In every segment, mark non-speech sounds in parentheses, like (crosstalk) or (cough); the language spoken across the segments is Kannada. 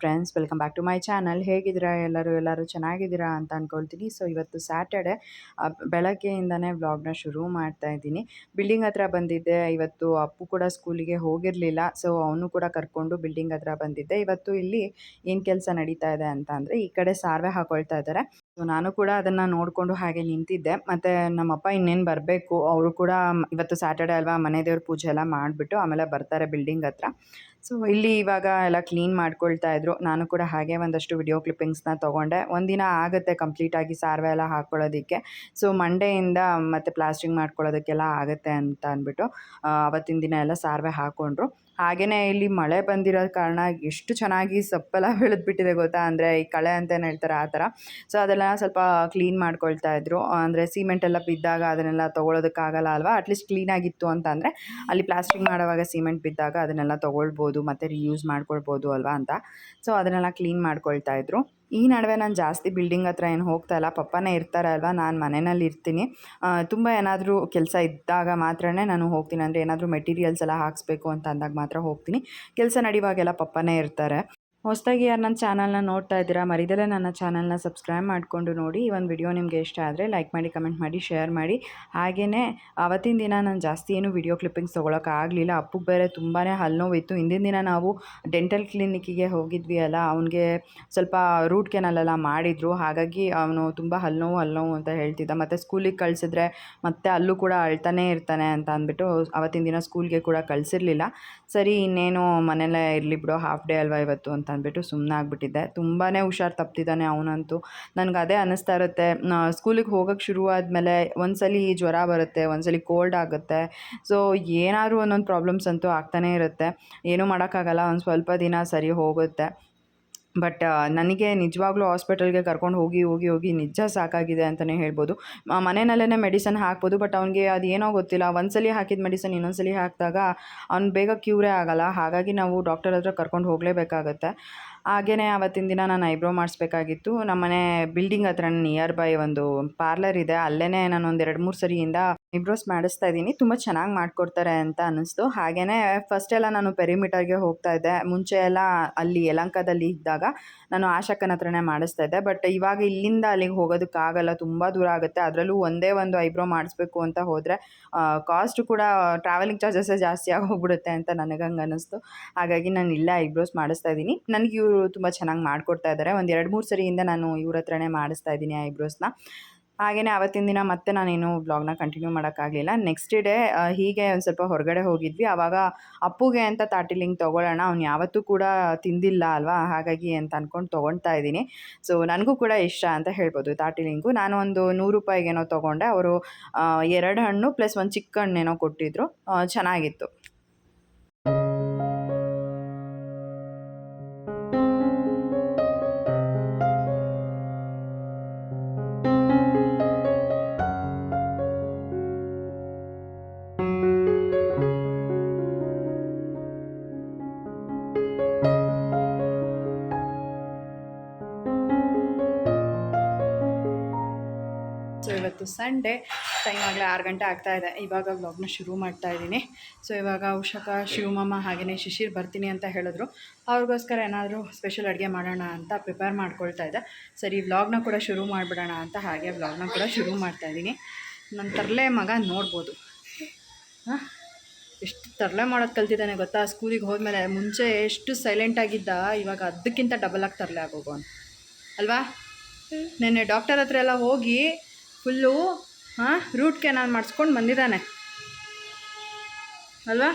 Friends welcome back to my channel ಹೇಗಿದ್ದೀರಾ? ಎಲ್ಲರೂ ಎಲ್ಲರೂ ಚೆನ್ನಾಗಿದ್ದೀರಾ ಅಂತ ಅಂದ್ಕೊಳ್ತೀನಿ ಸೊ ಇವತ್ತು ಸ್ಯಾಟರ್ಡೆ ಬೆಳಗ್ಗೆಯಿಂದನೇ ವ್ಲಾಗ್ನ ಶುರು ಮಾಡ್ತಾ ಇದ್ದೀನಿ. ಬಿಲ್ಡಿಂಗ್ ಹತ್ರ ಬಂದಿದ್ದೆ. ಇವತ್ತು ಅಪ್ಪು ಕೂಡ ಸ್ಕೂಲಿಗೆ ಹೋಗಿರಲಿಲ್ಲ. ಸೊ ಅವನು ಕೂಡ ಕರ್ಕೊಂಡು ಬಿಲ್ಡಿಂಗ್ ಹತ್ರ ಬಂದಿದ್ದೆ. ಇವತ್ತು ಇಲ್ಲಿ ಏನು ಕೆಲಸ ನಡೀತಾ ಇದೆ ಅಂತ ಈ ಕಡೆ ಸಾರ್ವೆ ಹಾಕೊಳ್ತಾ ಇದ್ದಾರೆ. ಸೊ ನಾನು ಕೂಡ ಅದನ್ನು ನೋಡಿಕೊಂಡು ಹಾಗೆ ನಿಂತಿದ್ದೆ. ಮತ್ತು ನಮ್ಮಪ್ಪ ಇನ್ನೇನು ಬರಬೇಕು, ಅವರು ಕೂಡ ಇವತ್ತು ಸ್ಯಾಟರ್ಡೆ ಅಲ್ವಾ, ಮನೆ ದೇವ್ರ ಪೂಜೆ ಎಲ್ಲ ಮಾಡಿಬಿಟ್ಟು ಆಮೇಲೆ ಬರ್ತಾರೆ ಬಿಲ್ಡಿಂಗ್ ಹತ್ರ. ಸೊ ಇಲ್ಲಿ ಇವಾಗ ಎಲ್ಲ ಕ್ಲೀನ್ ಮಾಡ್ಕೊಳ್ತಾ ಇದ್ರು. ನಾನು ಕೂಡ ಹಾಗೆ ಒಂದಷ್ಟು ವಿಡಿಯೋ ಕ್ಲಿಪ್ಪಿಂಗ್ಸ್ನ ತೊಗೊಂಡೆ. ಒಂದಿನ ಆಗುತ್ತೆ ಕಂಪ್ಲೀಟಾಗಿ ಸಾರ್ವೆ ಎಲ್ಲ ಹಾಕ್ಕೊಳ್ಳೋದಕ್ಕೆ. ಸೊ ಮಂಡೆಯಿಂದ ಮತ್ತು ಪ್ಲಾಸ್ಟಿಂಗ್ ಮಾಡ್ಕೊಳ್ಳೋದಕ್ಕೆಲ್ಲ ಆಗುತ್ತೆ ಅಂತ ಅಂದ್ಬಿಟ್ಟು ಅವತ್ತಿನ ದಿನ ಎಲ್ಲ ಸಾರ್ವೆ ಹಾಕ್ಕೊಂಡ್ರು ಹಾಗೆಯೇ ಇಲ್ಲಿ ಮಳೆ ಬಂದಿರೋ ಕಾರಣ ಎಷ್ಟು ಚೆನ್ನಾಗಿ ಸೊಪ್ಪೆಲ್ಲ (laughs) ಬೆಳೆದ್ಬಿಟ್ಟಿದೆ ಗೊತ್ತಾ? ಅಂದರೆ ಈ ಕಳೆ ಅಂತಲೇ ಹೇಳ್ತಾರೆ ಆ ಥರ. ಸೊ ಅದೆಲ್ಲ ಸ್ವಲ್ಪ ಕ್ಲೀನ್ ಮಾಡ್ಕೊಳ್ತಾ ಇದ್ರು. ಅಂದರೆ ಸಿಮೆಂಟ್ ಎಲ್ಲ ಬಿದ್ದಾಗ ಅದನ್ನೆಲ್ಲ ತೊಗೊಳೋದಕ್ಕಾಗಲ್ಲ ಅಲ್ವಾ? ಅಟ್ಲೀಸ್ಟ್ ಕ್ಲೀನಾಗಿತ್ತು ಅಂತ ಅಂದರೆ ಅಲ್ಲಿ ಪ್ಲಾಸ್ಟಿಕ್ ಮಾಡುವಾಗ ಸಿಮೆಂಟ್ ಬಿದ್ದಾಗ ಅದನ್ನೆಲ್ಲ ತೊಗೊಳ್ಬೋದು, ಮತ್ತು ರಿಯೂಸ್ ಮಾಡ್ಕೊಳ್ಬೋದು ಅಲ್ವಾ ಅಂತ. ಸೊ ಅದನ್ನೆಲ್ಲ ಕ್ಲೀನ್ ಮಾಡ್ಕೊಳ್ತಾ ಇದ್ರು. ಈ ನಡುವೆ ನಾನು ಜಾಸ್ತಿ ಬಿಲ್ಡಿಂಗ್ ಹತ್ರ ಏನು ಹೋಗ್ತಾ ಇಲ್ಲ. ಪಪ್ಪನೇ ಇರ್ತಾರೆ ಅಲ್ವಾ? ನಾನು ಮನೆಯಲ್ಲಿ ಇರ್ತೀನಿ. ತುಂಬ ಏನಾದರೂ ಕೆಲಸ ಇದ್ದಾಗ ಮಾತ್ರನೇ ನಾನು ಹೋಗ್ತೀನಿ. ಅಂದರೆ ಏನಾದರೂ ಮೆಟೀರಿಯಲ್ಸ್ ಎಲ್ಲ ಹಾಕಿಸ್ಬೇಕು ಅಂತ ಅಂದಾಗ ಮಾತ್ರ ಹೋಗ್ತೀನಿ. ಕೆಲಸ ನಡೆಯುವಾಗೆಲ್ಲ ಪಪ್ಪನೇ ಇರ್ತಾರೆ. ಹೊಸದಾಗಿ ಯಾರು ನನ್ನ ಚಾನಲ್ನ ನೋಡ್ತಾ ಇದ್ದೀರಾ, ಮರಿದಲ್ಲೇ ನನ್ನ ಚಾನಲ್ನ ಸಬ್ಸ್ಕ್ರೈಬ್ ಮಾಡಿಕೊಂಡು ನೋಡಿ. ಈ ಒಂದು ವಿಡಿಯೋ ನಿಮಗೆ ಇಷ್ಟ ಆದರೆ ಲೈಕ್ ಮಾಡಿ, ಕಮೆಂಟ್ ಮಾಡಿ, ಶೇರ್ ಮಾಡಿ. ಹಾಗೆಯೇ ಅವತ್ತಿನ ದಿನ ನಾನು ಜಾಸ್ತಿ ಏನು ವಿಡಿಯೋ ಕ್ಲಿಪ್ಪಿಂಗ್ಸ್ ತೊಗೊಳಕ್ಕಾಗಲಿಲ್ಲ ಅಪ್ಪಗೆ ಬೇರೆ ತುಂಬಾ ಹಲ್ನೋವಿತ್ತು. ಹಿಂದಿನ ದಿನ ನಾವು ಡೆಂಟಲ್ ಕ್ಲಿನಿಕ್ಕಿಗೆ ಹೋಗಿದ್ವಿ ಅಲ್ಲ, ಅವನಿಗೆ ಸ್ವಲ್ಪ ರೂಟ್ ಕೆನಲ್ ಎಲ್ಲ ಮಾಡಿದರು. ಹಾಗಾಗಿ ಅವನು ತುಂಬ ಹಲ್ನೋವು ಹಲ್ನೋವು ಅಂತ ಹೇಳ್ತಿದ್ದ. ಮತ್ತು ಸ್ಕೂಲಿಗೆ ಕಳಿಸಿದ್ರೆ ಮತ್ತೆ ಅಲ್ಲೂ ಕೂಡ ಅಳ್ತಾನೇ ಇರ್ತಾನೆ ಅಂತ ಅಂದ್ಬಿಟ್ಟು ಅವತ್ತಿನ ದಿನ ಸ್ಕೂಲ್ಗೆ ಕೂಡ ಕಳಿಸಿರ್ಲಿಲ್ಲ. ಸರಿ, ಇನ್ನೇನು ಮನೆಯಲ್ಲೇ ಇರಲಿ ಬಿಡೋ ಹಾಫ್ ಡೇ ಅಲ್ವಾ ಇವತ್ತು ಅಂತ ಅಂದ್ಬಿಟ್ಟು ಸುಮ್ಮನೆ ಆಗಿಬಿಟ್ಟಿದ್ದೆ ತುಂಬಾ ಹುಷಾರು ತಪ್ತಿದ್ದಾನೆ ಅವನಂತೂ. ನನಗೆ ಅದೇ ಅನ್ನಿಸ್ತಾ ಇರುತ್ತೆ. ಸ್ಕೂಲಿಗೆ ಹೋಗೋಕ್ಕೆ ಶುರು ಆದಮೇಲೆ ಒಂದ್ಸಲಿ ಜ್ವರ ಬರುತ್ತೆ, ಒಂದ್ಸಲಿ ಕೋಲ್ಡ್ ಆಗುತ್ತೆ. ಸೊ, ಏನಾದರೂ ಒಂದೊಂದು ಪ್ರಾಬ್ಲಮ್ಸ್ ಅಂತೂ ಆಗ್ತಾನೇ ಇರುತ್ತೆ. ಏನೂ ಮಾಡೋಕ್ಕಾಗಲ್ಲ, ಒಂದು ಸ್ವಲ್ಪ ದಿನ ಸರಿ ಹೋಗುತ್ತೆ. ಬಟ್ ನನಗೆ ನಿಜವಾಗ್ಲೂ ಹಾಸ್ಪಿಟಲ್ಗೆ ಕರ್ಕೊಂಡು ಹೋಗಿ ಹೋಗಿ ಹೋಗಿ ನಿಜ ಸಾಕಾಗಿದೆ ಅಂತಲೇ ಹೇಳ್ಬೋದು. ಮನೆಯಲ್ಲೇ ಮೆಡಿಸನ್ ಹಾಕ್ಬೋದು, ಬಟ್ ಅವನಿಗೆ ಅದು ಏನೋ ಗೊತ್ತಿಲ್ಲ. ಒಂದ್ಸಲಿ ಹಾಕಿದ ಮೆಡಿಸನ್, ಇನ್ನೊಂದ್ಸಲಿ ಹಾಕಿದಾಗ ಅವ್ನು ಬೇಗ ಕ್ಯೂರೇ ಆಗಲ್ಲ. ಹಾಗಾಗಿ ನಾವು ಡಾಕ್ಟರ್ ಹತ್ರ ಕರ್ಕೊಂಡು ಹೋಗಲೇಬೇಕಾಗತ್ತೆ. ಹಾಗೆಯೇ ಆವತ್ತಿನ ದಿನ ನಾನು ಐಬ್ರೋ ಮಾಡಿಸ್ಬೇಕಾಗಿತ್ತು. ನಮ್ಮನೆ ಬಿಲ್ಡಿಂಗ್ ಹತ್ರ ನಿಯರ್ ಬೈ ಒಂದು ಪಾರ್ಲರ್ ಇದೆ. ಅಲ್ಲೇ ನಾನು ಒಂದು ಎರಡು ಮೂರು ಸರಿಯಿಂದ ಐಬ್ರೋಸ್ ಮಾಡಿಸ್ತಾ ಇದ್ದೀನಿ. ತುಂಬ ಚೆನ್ನಾಗಿ ಮಾಡಿಕೊಡ್ತಾರೆ ಅಂತ ಅನ್ನಿಸ್ತು. ಹಾಗೆಯೇ ಫಸ್ಟ್ ಎಲ್ಲ ನಾನು ಪೆರಿಮೀಟರ್ಗೆ ಹೋಗ್ತಾ ಇದ್ದೆ. ಮುಂಚೆ ಎಲ್ಲ ಅಲ್ಲಿ ಯಲಂಕದಲ್ಲಿ ಇದ್ದಾಗ ನಾನು ಆಶಕ್ಕನ ಹತ್ರನೇ ಮಾಡಿಸ್ತಾ ಇದ್ದೆ. ಬಟ್ ಇವಾಗ ಇಲ್ಲಿಂದ ಅಲ್ಲಿಗೆ ಹೋಗೋದಕ್ಕಾಗಲ್ಲ. ತುಂಬ ದೂರ ಆಗುತ್ತೆ. ಅದರಲ್ಲೂ ಒಂದೇ ಒಂದು ಐಬ್ರೋ ಮಾಡಿಸ್ಬೇಕು ಅಂತ ಹೋದರೆ ಕಾಸ್ಟ್ ಕೂಡ ಟ್ರಾವೆಲಿಂಗ್ ಚಾರ್ಜಸ್ಸೇ ಜಾಸ್ತಿ ಆಗಿ ಹೋಗ್ಬಿಡುತ್ತೆ ಅಂತ ನನಗೆ ಹಂಗೆ ಅನ್ನಿಸ್ತು. ಹಾಗಾಗಿ ನಾನು ಇಲ್ಲೇ ಐಬ್ರೋಸ್ ಮಾಡಿಸ್ತಾ ಇದ್ದೀನಿ. ನನಗೆ ಇವರು ತುಂಬ ಚೆನ್ನಾಗಿ ಮಾಡಿಕೊಡ್ತಾ ಇದ್ದಾರೆ ಒಂದು ಎರಡು ಮೂರು ಸರಿಯಿಂದ ನಾನು ಇವ್ರ ಹತ್ರನೇ ಮಾಡಿಸ್ತಾ ಇದ್ದೀನಿ ಐಬ್ರೋಸ್ನ ಹಾಗೆಯೇ ಆವತ್ತಿನ ದಿನ ಮತ್ತೆ ನಾನೇನು ಬ್ಲಾಗ್ನ ಕಂಟಿನ್ಯೂ ಮಾಡೋಕ್ಕಾಗಲಿಲ್ಲ. ನೆಕ್ಸ್ಟ್ ಡೇ ಹೀಗೆ ಒಂದು ಸ್ವಲ್ಪ ಹೊರಗಡೆ ಹೋಗಿದ್ವಿ. ಆವಾಗ ಅಪ್ಪುಗೆ ಅಂತ ತಾಟಿಲಿಂಗ್ ತೊಗೊಳ್ಳೋಣ, ಅವ್ನು ಯಾವತ್ತೂ ಕೂಡ ತಿಂದಿಲ್ಲ ಅಲ್ವಾ? ಹಾಗಾಗಿ ಅಂತ ಅಂದ್ಕೊಂಡು ತೊಗೊಳ್ತಾ ಇದ್ದೀನಿ. ಸೊ ನನಗೂ ಕೂಡ ಇಷ್ಟ ಅಂತ ಹೇಳ್ಬೋದು ತಾಟಿಲಿಂಗು ನಾನು ಒಂದು ನೂರು ರೂಪಾಯಿಗೇನೋ ತೊಗೊಂಡೆ. ಅವರು ಎರಡು ಹಣ್ಣು ಪ್ಲಸ್ ಒಂದು ಚಿಕ್ಕ ಹಣ್ಣೇನೋ ಕೊಟ್ಟಿದ್ರು. ಚೆನ್ನಾಗಿತ್ತು. ಇವತ್ತು ಸಂಡೇ ಟೈಮ್ ಆಗಲೇ ಆರು ಗಂಟೆ ಆಗ್ತಾ ಇದೆ. ಇವಾಗ ವ್ಲಾಗ್ನ ಶುರು ಮಾಡ್ತಾ ಇದ್ದೀನಿ. ಸೊ ಇವಾಗ ಉಷಕ ಶಿವಮಮ್ಮ ಹಾಗೆಯೇ ಶಿಶಿರ್ ಬರ್ತೀನಿ ಅಂತ ಹೇಳಿದ್ರು. ಅವ್ರಿಗೋಸ್ಕರ ಏನಾದರೂ ಸ್ಪೆಷಲ್ ಅಡುಗೆ ಮಾಡೋಣ ಅಂತ ಪ್ರಿಪೇರ್ ಮಾಡ್ಕೊಳ್ತಾ ಇದ್ದೆ ಸರಿ ವ್ಲಾಗ್ನ ಕೂಡ ಶುರು ಮಾಡಿಬಿಡೋಣ ಅಂತ ಹಾಗೆ ವ್ಲಾಗ್ನ ಕೂಡ ಶುರು ಮಾಡ್ತಾ ಇದ್ದೀನಿ. ನನ್ನ ತರಲೆ ಮಗ ನೋಡ್ಬೋದು. ಹಾಂ? ಎಷ್ಟು ತರಲೆ ಮಾಡೋದು ಕಲ್ತಿದ್ದಾನೆ ಗೊತ್ತಾ? ಸ್ಕೂಲಿಗೆ ಹೋದ್ಮೇಲೆ ಮುಂಚೆ ಎಷ್ಟು ಸೈಲೆಂಟ್ ಆಗಿದ್ದ ಇವಾಗ ಅದಕ್ಕಿಂತ ಡಬಲ್ ಆಗಿ ತರಲೆ ಆಗೋಗೋನು ಅಲ್ವಾ? ನೆನ್ನೆ ಡಾಕ್ಟರ್ ಹತ್ರ ಎಲ್ಲ ಹೋಗಿ ಫುಲ್ಲು ಹಾಂ ರೂಟ್ ಕೆನಾಲ್ ಮಾಡಿಸ್ಕೊಂಡು ಬಂದಿದ್ದಾನೆ. ಅಲ್ವಾ?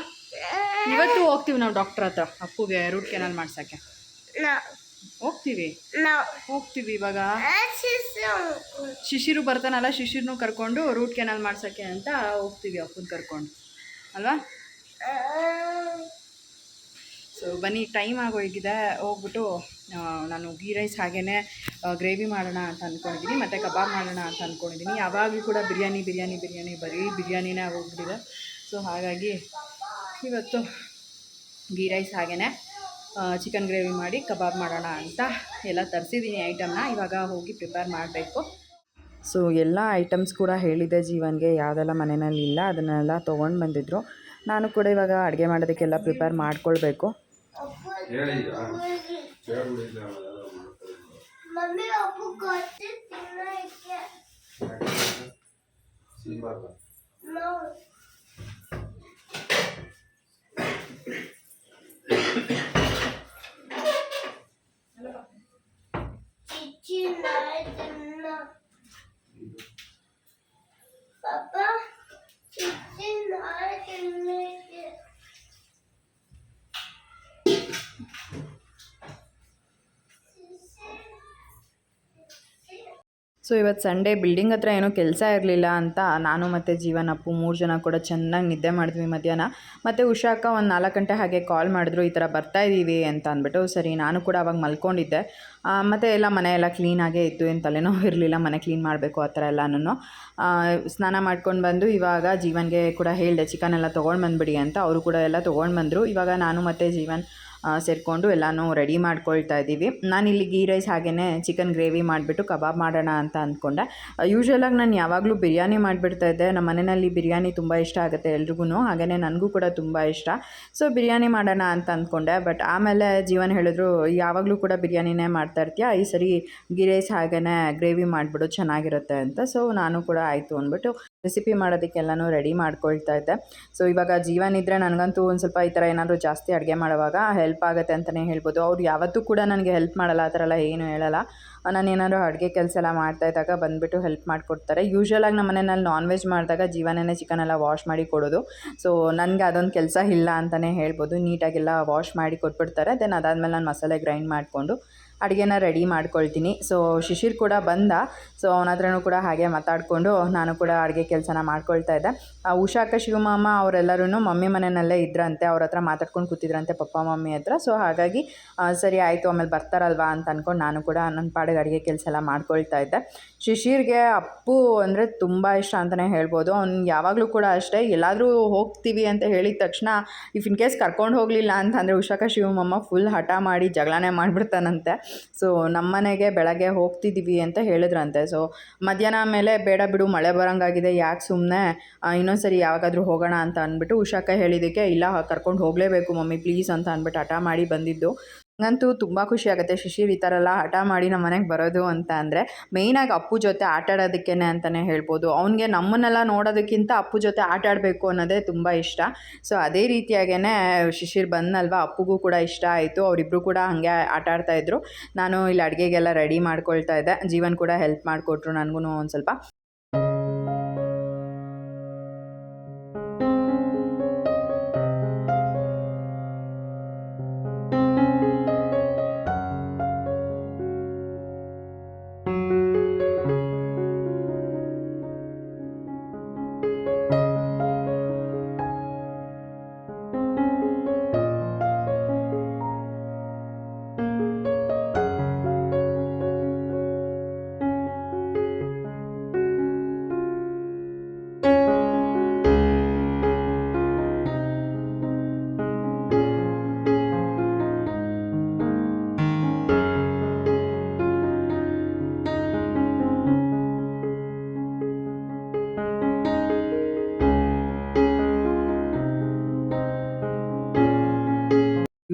ಇವತ್ತು ಹೋಗ್ತೀವಿ ನಾವು ಡಾಕ್ಟರ್ ಹತ್ರ ಅಪ್ಪುಗೆ ರೂಟ್ ಕೆನಾಲ್ ಮಾಡ್ಸೋಕ್ಕೆ. ಹೋಗ್ತೀವಿ. ಹೋಗ್ತೀವಿ ಇವಾಗ. ಶಿಶಿರು ಬರ್ತಾನಲ್ಲ ಶಿಶಿರ್ನು ಕರ್ಕೊಂಡು ರೂಟ್ ಕೆನಾಲ್ ಮಾಡ್ಸೋಕ್ಕೆ ಅಂತ ಹೋಗ್ತೀವಿ ಅಪ್ಪನ ಕರ್ಕೊಂಡು. ಅಲ್ವಾ? ಸೊ ಬನ್ನಿ ಟೈಮ್ ಆಗೋಗಿದೆ ಹೋಗ್ಬಿಟ್ಟು ನಾನು ಗೀ ರೈಸ್ ಹಾಗೇ ಗ್ರೇವಿ ಮಾಡೋಣ ಅಂತ ಅಂದ್ಕೊಂಡಿದ್ದೀನಿ ಮತ್ತು ಕಬಾಬ್ ಮಾಡೋಣ ಅಂತ ಅಂದ್ಕೊಂಡಿದ್ದೀನಿ ಯಾವಾಗಲೂ ಕೂಡ ಬಿರಿಯಾನಿ ಬಿರಿಯಾನಿ ಬಿರಿಯಾನಿ, ಬರೀ ಬಿರಿಯಾನಿನೇ ಆಗೋಗ್ಬಿಟ್ಟಿದೆ ಸೊ ಹಾಗಾಗಿ ಇವತ್ತು ಗೀ ರೈಸ್ ಹಾಗೇ ಚಿಕನ್ ಗ್ರೇವಿ ಮಾಡಿ ಕಬಾಬ್ ಮಾಡೋಣ ಅಂತ ಎಲ್ಲ ತರಿಸಿದ್ದೀನಿ ಐಟಮ್ನ. ಇವಾಗ ಹೋಗಿ ಪ್ರಿಪೇರ್ ಮಾಡಬೇಕು. ಸೊ ಎಲ್ಲ ಐಟಮ್ಸ್ ಕೂಡ ಹೇಳಿದೆ ಜೀವನ್ಗೆ, ಯಾವುದೆಲ್ಲ ಮನೆಯಲ್ಲಿ ಇಲ್ಲ, ಅದನ್ನೆಲ್ಲ ತೊಗೊಂಡು ಬಂದಿದ್ರು. ನಾನು ಕೂಡ ಇವಾಗ ಅಡುಗೆ ಮಾಡೋದಕ್ಕೆಲ್ಲ ಪ್ರಿಪೇರ್ ಮಾಡ್ಕೊಳ್ಬೇಕು. ಮಮ್ಮಿ ಅಪ್ಪು ಕೊಟ್ಟು ತಿನ್ನಕ್ಕೆ ನೋ ಸೊ ಇವತ್ತು ಸಂಡೇ ಬಿಲ್ಡಿಂಗ್ ಹತ್ರ ಏನೋ ಕೆಲಸ ಇರಲಿಲ್ಲ ಅಂತ ನಾನು ಮತ್ತು ಜೀವನಪ್ಪು ಮೂರು ಜನ ಕೂಡ ಚೆನ್ನಾಗಿ ನಿದ್ದೆ ಮಾಡಿದ್ವಿ ಮಧ್ಯಾಹ್ನ. ಮತ್ತು ಉಷಾಕ ಒಂದು ನಾಲ್ಕು ಗಂಟೆ ಹಾಗೆ ಕಾಲ್ ಮಾಡಿದ್ರು, ಈ ಥರ ಬರ್ತಾ ಇದ್ದೀವಿ ಅಂತ ಅಂದ್ಬಿಟ್ಟು, ಸರಿ, ನಾನು ಕೂಡ ಅವಾಗ ಮಲ್ಕೊಂಡಿದ್ದೆ. ಮತ್ತು ಎಲ್ಲ ಮನೆ ಎಲ್ಲ ಕ್ಲೀನಾಗೇ ಇತ್ತು, ಏನು ತಲೆನೋವು ಇರಲಿಲ್ಲ, ಮನೆ ಕ್ಲೀನ್ ಮಾಡಬೇಕು ಆ ಥರ ಎಲ್ಲನೂ ಸ್ನಾನ ಮಾಡ್ಕೊಂಡು ಬಂದು ಇವಾಗ ಜೀವನ್ಗೆ ಕೂಡ ಹೇಳಿದೆ, ಚಿಕನ್ ಎಲ್ಲ ತೊಗೊಂಡು ಬಂದುಬಿಡಿ ಅಂತ, ಅವರು ಕೂಡ ಎಲ್ಲ ತೊಗೊಂಡು ಬಂದರು. ಇವಾಗ ನಾನು ಮತ್ತು ಜೀವನ್ ಸೇರಿಕೊಂಡು ಎಲ್ಲನೂ ರೆಡಿ ಮಾಡ್ಕೊಳ್ತಾ ಇದ್ದೀವಿ. ನಾನು ಇಲ್ಲಿ ಗೀ ರೈಸ್ ಹಾಗೆಯೇ ಚಿಕನ್ ಗ್ರೇವಿ ಮಾಡಿಬಿಟ್ಟು ಕಬಾಬ್ ಮಾಡೋಣ ಅಂತ ಅಂದ್ಕೊಂಡೆ ಯೂಶ್ವಲಾಗಿ ನಾನು ಯಾವಾಗಲೂ ಬಿರಿಯಾನಿ ಮಾಡಿಬಿಡ್ತಾ ಇದ್ದೆ. ನಮ್ಮ ಮನೆಯಲ್ಲಿ ಬಿರಿಯಾನಿ ತುಂಬ ಇಷ್ಟ ಆಗುತ್ತೆ ಎಲ್ರಿಗೂ ಹಾಗೇ ನನಗೂ ಕೂಡ ತುಂಬ ಇಷ್ಟ. ಸೊ ಬಿರಿಯಾನಿ ಮಾಡೋಣ ಅಂತ ಅಂದ್ಕೊಂಡೆ ಬಟ್ ಆಮೇಲೆ ಜೀವನ್ ಹೇಳಿದ್ರು, ಯಾವಾಗಲೂ ಕೂಡ ಬಿರಿಯಾನಿನೇ ಮಾಡ್ತಾ ಇರ್ತೀಯ? ಈ ಸರಿ ಗೀ ರೈಸ್ ಹಾಗೆಯೇ ಗ್ರೇವಿ ಮಾಡಿಬಿಡು, ಚೆನ್ನಾಗಿರುತ್ತೆ ಅಂತ. ಸೊ ನಾನು ಕೂಡ ಆಯಿತು ಅಂದ್ಬಿಟ್ಟು ರೆಸಿಪಿ ಮಾಡೋದಕ್ಕೆಲ್ಲನೂ ರೆಡಿ ಮಾಡ್ಕೊಳ್ತಾ ಇದ್ದೆ. ಸೊ ಇವಾಗ ಜೀವನ ಇದ್ದರೆ ನನಗಂತೂ ಒಂದು ಸ್ವಲ್ಪ ಈ ಥರ ಏನಾದರೂ ಜಾಸ್ತಿ ಅಡುಗೆ ಮಾಡುವಾಗ ಹೆಲ್ಪ್ ಆಗುತ್ತೆ ಅಂತಲೇ ಹೇಳ್ಬೋದು. ಅವ್ರು ಯಾವತ್ತೂ ಕೂಡ ನನಗೆ ಹೆಲ್ಪ್ ಮಾಡಲ್ಲ, ಆ ಥರ ಎಲ್ಲ ಏನು ಹೇಳಲ್ಲ. ನಾನು ಏನಾದರೂ ಅಡುಗೆ ಕೆಲಸ ಎಲ್ಲ ಮಾಡ್ತಾ ಇದ್ದಾಗ ಬಂದುಬಿಟ್ಟು ಹೆಲ್ಪ್ ಮಾಡಿಕೊಡ್ತಾರೆ. ಯೂಶ್ವಲಾಗಿ ನಮ್ಮ ಮನೆಯಲ್ಲಿ ನಾನ್ ವೆಜ್ ಮಾಡಿದಾಗ ಜೀವನೇ ಚಿಕನ್ ಎಲ್ಲ ವಾಶ್ ಮಾಡಿ ಕೊಡೋದು. ಸೊ ನನಗೆ ಅದೊಂದು ಕೆಲಸ ಇಲ್ಲ ಅಂತಲೇ ಹೇಳ್ಬೋದು. ನೀಟಾಗೆಲ್ಲ ವಾಶ್ ಮಾಡಿ ಕೊಟ್ಬಿಡ್ತಾರೆ. ದೆನ್ ಅದಾದಮೇಲೆ ನಾನು ಮಸಾಲೆ ಗ್ರೈಂಡ್ ಮಾಡಿಕೊಂಡು ಅಡುಗೆನ ರೆಡಿ ಮಾಡ್ಕೊಳ್ತೀನಿ. ಸೊ ಶಿಶಿರ್ ಕೂಡ ಬಂದ. ಸೊ ಅವನ ಹತ್ರನೂ ಕೂಡ ಹಾಗೆ ಮಾತಾಡಿಕೊಂಡು ನಾನು ಕೂಡ ಅಡುಗೆ ಕೆಲಸನ ಮಾಡ್ಕೊಳ್ತಾ ಇದ್ದೆ. ಉಷಾಕ, ಶಿವಮಾಮ ಅವರೆಲ್ಲರೂ ಮಮ್ಮಿ ಮನೆಯಲ್ಲೇ ಇದ್ರಂತೆ, ಅವ್ರ ಹತ್ರ ಮಾತಾಡ್ಕೊಂಡು ಕೂತಿದ್ರಂತೆ ಪಪ್ಪ, ಮಮ್ಮಿ ಹತ್ರ. ಸೊ ಹಾಗಾಗಿ ಸರಿ ಆಯಿತು, ಆಮೇಲೆ ಬರ್ತಾರಲ್ವಾ ಅಂತ ಅಂದ್ಕೊಂಡು ನಾನು ಕೂಡ ನನ್ನ ಪಾಡಿಗೆ ಅಡುಗೆ ಕೆಲಸ ಎಲ್ಲ ಮಾಡ್ಕೊಳ್ತಾ ಇದ್ದೆ. ಶಿಶಿರ್ಗೆ ಅಪ್ಪು ಅಂದರೆ ತುಂಬ ಇಷ್ಟ ಅಂತಲೇ ಹೇಳ್ಬೋದು. ಅವ್ನು ಯಾವಾಗಲೂ ಕೂಡ ಅಷ್ಟೇ, ಎಲ್ಲಾದರೂ ಹೋಗ್ತೀವಿ ಅಂತ ಹೇಳಿದ ತಕ್ಷಣ, ಇಫ್ ಇನ್ ಕೇಸ್ ಕರ್ಕೊಂಡು ಹೋಗಲಿಲ್ಲ ಅಂತಂದರೆ ಉಷಾಕ ಶಿವಮಮ್ಮ ಫುಲ್ ಹಠ ಮಾಡಿ ಜಗಳನೇ ಮಾಡಿಬಿಡ್ತಾನಂತೆ. ಸೊ ನಮ್ಮನೆಗೆ ಬೆಳಗ್ಗೆ ಹೋಗ್ತಿದ್ದೀವಿ ಅಂತ ಹೇಳಿದ್ರಂತೆ. ಸೊ ಮಧ್ಯಾಹ್ನ ಮೇಲೆ ಬೇಡ ಬಿಡು, ಮಳೆ ಬರೋಂಗಾಗಿದೆ, ಯಾಕೆ ಸುಮ್ಮನೆ ಇನ್ನೊಂದು ಸರಿ ಯಾವಾಗಾದರೂ ಹೋಗೋಣ ಅಂತ ಅಂದ್ಬಿಟ್ಟು ಉಷಾಕ ಹೇಳಿದ್ದಕ್ಕೆ, ಇಲ್ಲ, ಕರ್ಕೊಂಡು ಹೋಗಲೇಬೇಕು ಮಮ್ಮಿ, ಪ್ಲೀಸ್, ಅಂತ ಅಂದ್ಬಿಟ್ಟು ಹಠ ಮಾಡಿ ಬಂದಿದ್ದು. ನಂಗಂತೂ ತುಂಬ ಖುಷಿ ಆಗುತ್ತೆ. ಶಿಶಿರ್ ಈ ಥರ ಎಲ್ಲ ಹಠ ಮಾಡಿ ನಮ್ಮ ಮನೆಗೆ ಬರೋದು ಅಂತ ಅಂದರೆ ಮೇಯ್ನಾಗಿ ಅಪ್ಪು ಜೊತೆ ಆಟ ಆಡೋದಕ್ಕೇ ಅಂತಲೇ ಹೇಳ್ಬೋದು. ಅವನಿಗೆ ನಮ್ಮನ್ನೆಲ್ಲ ನೋಡೋದಕ್ಕಿಂತ ಅಪ್ಪು ಜೊತೆ ಆಟ ಆಡಬೇಕು ಅನ್ನೋದೇ ತುಂಬ ಇಷ್ಟ. ಸೊ, ಅದೇ ರೀತಿಯಾಗೇ ಶಿಶಿರ್ ಬಂದಲ್ವ ಅಪ್ಪುಗೂ ಕೂಡ ಇಷ್ಟ ಆಯಿತು. ಅವರಿಬ್ಬರು ಕೂಡ ಹಾಗೆ ಆಟ ಆಡ್ತಾಯಿದ್ರು ನಾನು ಇಲ್ಲಿ ಅಡುಗೆಗೆಲ್ಲ ರೆಡಿ ಮಾಡ್ಕೊಳ್ತಾ ಇದ್ದೆ. ಜೀವನ್ ಕೂಡ ಹೆಲ್ಪ್ ಮಾಡಿಕೊಟ್ರು ನನಗೂ ಒಂದು ಸ್ವಲ್ಪ.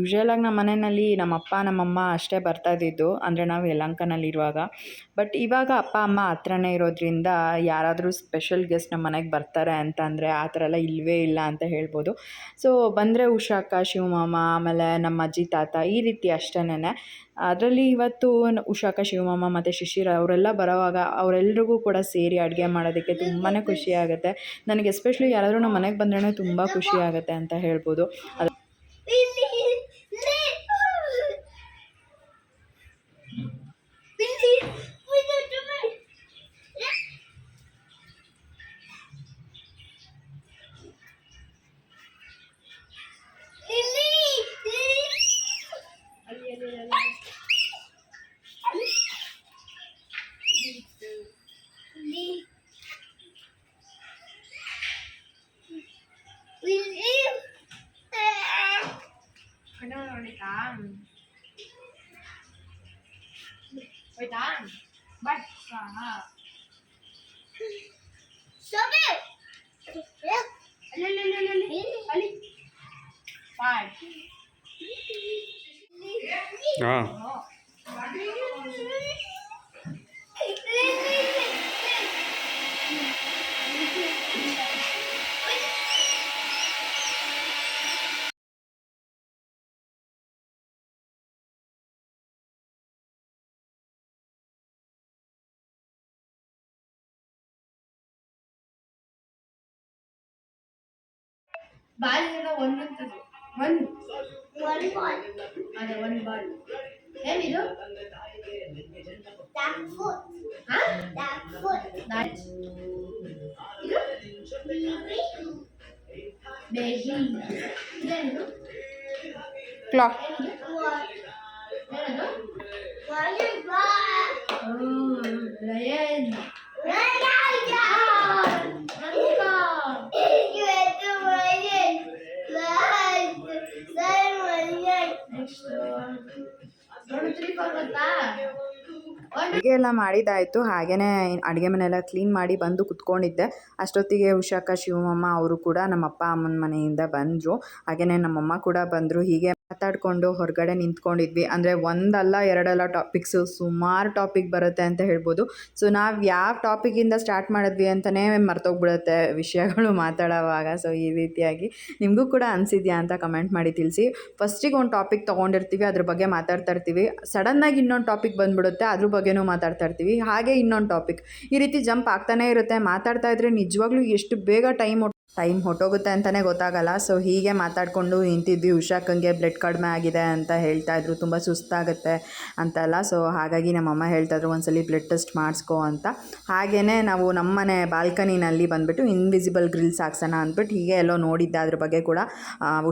ಯೂಶ್ವಲಾಗಿ ನಮ್ಮ ಮನೆಯಲ್ಲಿ ನಮ್ಮ ಅಪ್ಪ ನಮ್ಮಮ್ಮ ಅಷ್ಟೇ ಬರ್ತಾ ಇದ್ದಿದ್ದು. ಅಂದರೆ ನಾವು ಯಲಹಂಕನಲ್ಲಿರುವಾಗ ಬಟ್ ಇವಾಗ ಅಪ್ಪ, ಅಮ್ಮ ಹತ್ರನೇ ಇರೋದ್ರಿಂದ ಯಾರಾದರೂ ಸ್ಪೆಷಲ್ ಗೆಸ್ಟ್ ನಮ್ಮ ಮನೆಗೆ ಬರ್ತಾರೆ ಅಂತ ಅಂದರೆ ಆ ಥರ ಎಲ್ಲ ಇಲ್ಲವೇ ಇಲ್ಲ ಅಂತ ಹೇಳ್ಬೋದು. ಸೊ ಬಂದರೆ ಉಷಾಕ, ಶಿವಮಾಮ, ಆಮೇಲೆ ನಮ್ಮ ಅಜ್ಜಿ, ತಾತ ಈ ರೀತಿ ಅಷ್ಟೇನೆ ಅದರಲ್ಲಿ ಇವತ್ತು ಉಷಾಕ, ಶಿವಮಾಮ ಮತ್ತು ಶಿಶಿರ ಅವರೆಲ್ಲ ಬರೋವಾಗ ಅವರೆಲ್ರಿಗೂ ಕೂಡ ಸೇರಿ ಅಡುಗೆ ಮಾಡೋದಕ್ಕೆ ತುಂಬಾ ಖುಷಿ ಆಗುತ್ತೆ. ನನಗೆ ಎಸ್ಪೆಷಲಿ ಯಾರಾದರೂ ನಮ್ಮ ಮನೆಗೆ ಬಂದ್ರೆ ತುಂಬ ಖುಷಿ ಆಗುತ್ತೆ ಅಂತ ಹೇಳ್ಬೋದು. ಅದು ಬಾಲಿನ ಒಂದು ಅಂತದ್ದು ಒಂದು One ball. ಅದೇ ಒಂದು ಬಾಲ್ ಏನಿದು That foot. ಹಾ That foot. ನಾಳೆ ಅಡುಗೆ ಎಲ್ಲ ಮಾಡಿದ್ದಾಯಿತು. ಹಾಗೆಯೇ ಅಡುಗೆ ಮನೆಯೆಲ್ಲ ಕ್ಲೀನ್ ಮಾಡಿ ಬಂದು ಕುತ್ಕೊಂಡಿದ್ದೆ. ಅಷ್ಟೊತ್ತಿಗೆ ಉಷಾಕ ಶಿವಮಮ್ಮ ಅವರು ಕೂಡ ನಮ್ಮ ಅಪ್ಪ, ಅಮ್ಮನ ಮನೆಯಿಂದ ಬಂದರು. ಹಾಗೆಯೇ ನಮ್ಮಮ್ಮ ಕೂಡ ಬಂದರು. ಹೀಗೆ ಮಾತಾಡಿಕೊಂಡು ಹೊರಗಡೆ ನಿಂತ್ಕೊಂಡಿದ್ವಿ. ಅಂದರೆ ಒಂದಲ್ಲ ಎರಡಲ್ಲ ಟಾಪಿಕ್ಸು ಸುಮಾರು ಟಾಪಿಕ್ ಬರುತ್ತೆ ಅಂತ ಹೇಳ್ಬೋದು. ಸೊ ನಾವು ಯಾವ ಟಾಪಿಕಿಂದ ಸ್ಟಾರ್ಟ್ ಮಾಡಿದ್ವಿ ಅಂತಲೇ ಮರ್ತೋಗ್ಬಿಡುತ್ತೆ ವಿಷಯಗಳು ಮಾತಾಡೋವಾಗ. ಸೊ ಈ ರೀತಿಯಾಗಿ ನಿಮಗೂ ಕೂಡ ಅನಿಸಿದ್ಯಾ ಅಂತ ಕಮೆಂಟ್ ಮಾಡಿ ತಿಳಿಸಿ. ಫಸ್ಟಿಗೆ ಒಂದು ಟಾಪಿಕ್ ತೊಗೊಂಡಿರ್ತೀವಿ, ಅದ್ರ ಬಗ್ಗೆ ಮಾತಾಡ್ತಾ ಇರ್ತೀವಿ. ಸಡನ್ನಾಗಿ ಇನ್ನೊಂದು ಟಾಪಿಕ್ ಬಂದ್ಬಿಡುತ್ತೆ, ಅದ್ರ ಬಗ್ಗೆನೂ ಮಾತಾಡ್ತಾ ಇರ್ತೀವಿ. ಹಾಗೆ ಇನ್ನೊಂದು ಟಾಪಿಕ್ ಈ ರೀತಿ ಜಂಪ್ ಆಗ್ತಾನೇ ಇರುತ್ತೆ. ಮಾತಾಡ್ತಾ ಇದ್ರೆ ನಿಜವಾಗ್ಲೂ ಎಷ್ಟು ಬೇಗ ಟೈಮ್ ಟೈಮ್ ಹೊಟ್ಟೋಗುತ್ತೆ ಅಂತಲೇ ಗೊತ್ತಾಗಲ್ಲ. ಸೊ ಹೀಗೆ ಮಾತಾಡಿಕೊಂಡು ನಿಂತಿದ್ವಿ. ಉಷಾಕಂಗೆ ಬ್ಲಡ್ ಕಡಿಮೆ ಆಗಿದೆ ಅಂತ ಹೇಳ್ತಾ ಇದ್ರು. ತುಂಬ ಸುಸ್ತಾಗುತ್ತೆ ಅಂತೆಲ್ಲ. ಸೊ ಹಾಗಾಗಿ ನಮ್ಮಮ್ಮ ಹೇಳ್ತಾಯಿದ್ರು ಒಂದ್ಸಲಿ ಬ್ಲಡ್ ಟೆಸ್ಟ್ ಮಾಡಿಸ್ಕೊ ಅಂತ. ಹಾಗೆಯೇ ನಾವು ನಮ್ಮನೆ ಬಾಲ್ಕನಿನಲ್ಲಿ ಬಂದುಬಿಟ್ಟು ಇನ್ವಿಸಿಬಲ್ ಗ್ರಿಲ್ಸ್ ಹಾಕ್ಸೋಣ ಅಂದ್ಬಿಟ್ಟು ಹೀಗೆ ಎಲ್ಲೋ ನೋಡಿದ್ದೆ ಅದ್ರ ಬಗ್ಗೆ ಕೂಡ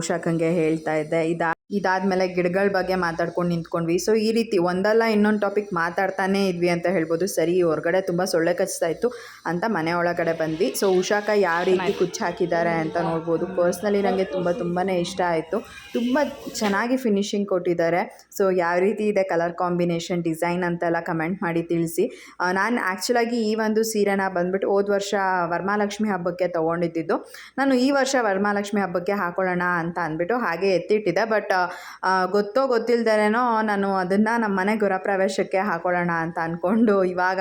ಉಷಾಕಂಗೆ ಹೇಳ್ತಾ ಇದ್ದೆ. ಇದಾ ಇದಾದಮೇಲೆ ಗಿಡಗಳ ಬಗ್ಗೆ ಮಾತಾಡ್ಕೊಂಡು ನಿಂತ್ಕೊಂಡ್ವಿ. ಸೊ ಈ ರೀತಿ ಒಂದಲ್ಲ ಇನ್ನೊಂದು ಟಾಪಿಕ್ ಮಾತಾಡ್ತಾನೇ ಇದ್ವಿ ಅಂತ ಹೇಳ್ಬೋದು. ಸರಿ ಹೊರಗಡೆ ತುಂಬ ಸೊಳ್ಳೆ ಕಚ್ತಾ ಇತ್ತು ಅಂತ ಮನೆ ಒಳಗಡೆ ಬಂದ್ವಿ. ಸೊ ಉಷಾಕ ಯಾವ ರೀತಿ ಕುಚ್ಚು ಹಾಕಿದ್ದಾರೆ ಅಂತ ನೋಡ್ಬೋದು. ಪರ್ಸ್ನಲಿ ನನಗೆ ತುಂಬ ತುಂಬಾ ಇಷ್ಟ ಆಯಿತು. ತುಂಬ ಚೆನ್ನಾಗಿ ಫಿನಿಶಿಂಗ್ ಕೊಟ್ಟಿದ್ದಾರೆ. ಸೊ ಯಾವ ರೀತಿ ಇದೆ ಕಲರ್ ಕಾಂಬಿನೇಷನ್ ಡಿಸೈನ್ ಅಂತೆಲ್ಲ ಕಮೆಂಟ್ ಮಾಡಿ ತಿಳಿಸಿ. ನಾನು ಆ್ಯಕ್ಚುಲಾಗಿ ಈ ಒಂದು ಸೀರೆನ ಬಂದ್ಬಿಟ್ಟು ಹೋದ ವರ್ಷ ವರಮಹಾಲಕ್ಷ್ಮಿ ಹಬ್ಬಕ್ಕೆ ತೊಗೊಂಡಿದ್ದು. ನಾನು ಈ ವರ್ಷ ವರಮಹಾಲಕ್ಷ್ಮಿ ಹಬ್ಬಕ್ಕೆ ಹಾಕೊಳ್ಳೋಣ ಅಂತ ಅಂದ್ಬಿಟ್ಟು ಹಾಗೆ ಎತ್ತಿಟ್ಟಿದ್ದೆ. ಬಟ್ ಗೊತ್ತೋ ಗೊತ್ತಿಲ್ದೇನೋ ನಾನು ಅದನ್ನು ನಮ್ಮ ಮನೆ ಗೃಹಪ್ರವೇಶಕ್ಕೆ ಹಾಕೊಳ್ಳೋಣ ಅಂತ ಅಂದ್ಕೊಂಡು ಇವಾಗ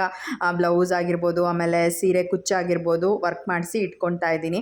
ಬ್ಲೌಸ್ ಆಗಿರ್ಬೋದು, ಆಮೇಲೆ ಸೀರೆ ಕುಚ್ಚಾಗಿರ್ಬೋದು ವರ್ಕ್ ಮಾಡಿಸಿ ಇಟ್ಕೊತಾ ಇದ್ದೀನಿ.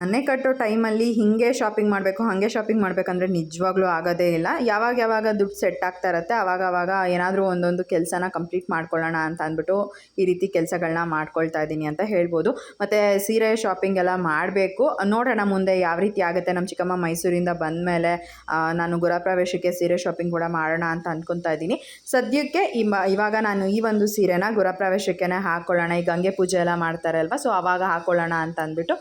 ಮನೆ ಕಟ್ಟೋ ಟೈಮಲ್ಲಿ ಹೀಗೆ ಶಾಪಿಂಗ್ ಮಾಡಬೇಕು, ಹಾಗೆ ಶಾಪಿಂಗ್ ಮಾಡಬೇಕಂದ್ರೆ ನಿಜವಾಗ್ಲೂ ಆಗೋದೇ ಇಲ್ಲ. ಯಾವಾಗ ಯಾವಾಗ ದುಡ್ಡು ಸೆಟ್ ಆಗ್ತಾ ಇರುತ್ತೆ ಆವಾಗ ಆವಾಗ ಏನಾದರೂ ಒಂದೊಂದು ಕೆಲಸನ ಕಂಪ್ಲೀಟ್ ಮಾಡ್ಕೊಳ್ಳೋಣ ಅಂತ ಅಂದ್ಬಿಟ್ಟು ಈ ರೀತಿ ಕೆಲಸಗಳನ್ನ ಮಾಡ್ಕೊಳ್ತಾ ಇದ್ದೀನಿ ಅಂತ ಹೇಳ್ಬೋದು. ಮತ್ತು ಸೀರೆ ಶಾಪಿಂಗ್ ಎಲ್ಲ ಮಾಡಬೇಕು. ನೋಡೋಣ ಮುಂದೆ ಯಾವ ರೀತಿ ಆಗುತ್ತೆ. ನಮ್ಮ ಚಿಕ್ಕಮ್ಮ ಮೈಸೂರಿಂದ ಬಂದಮೇಲೆ ನಾನು ಗೃಹಪ್ರವೇಶಕ್ಕೆ ಸೀರೆ ಶಾಪಿಂಗ್ ಕೂಡ ಮಾಡೋಣ ಅಂತ ಅಂದ್ಕೊತಾ ಇದ್ದೀನಿ. ಸದ್ಯಕ್ಕೆ ಇವಾಗ ನಾನು ಈ ಒಂದು ಸೀರೆನ ಗೃಹಪ್ರವೇಶಕ್ಕೆ ಹಾಕ್ಕೊಳ್ಳೋಣ ಈ ಗಂಗೆ ಪೂಜೆ ಎಲ್ಲ ಮಾಡ್ತಾರೆ ಅಲ್ವಾ ಸೊ ಆವಾಗ ಹಾಕ್ಕೊಳ್ಳೋಣ ಅಂತ ಅಂದ್ಬಿಟ್ಟು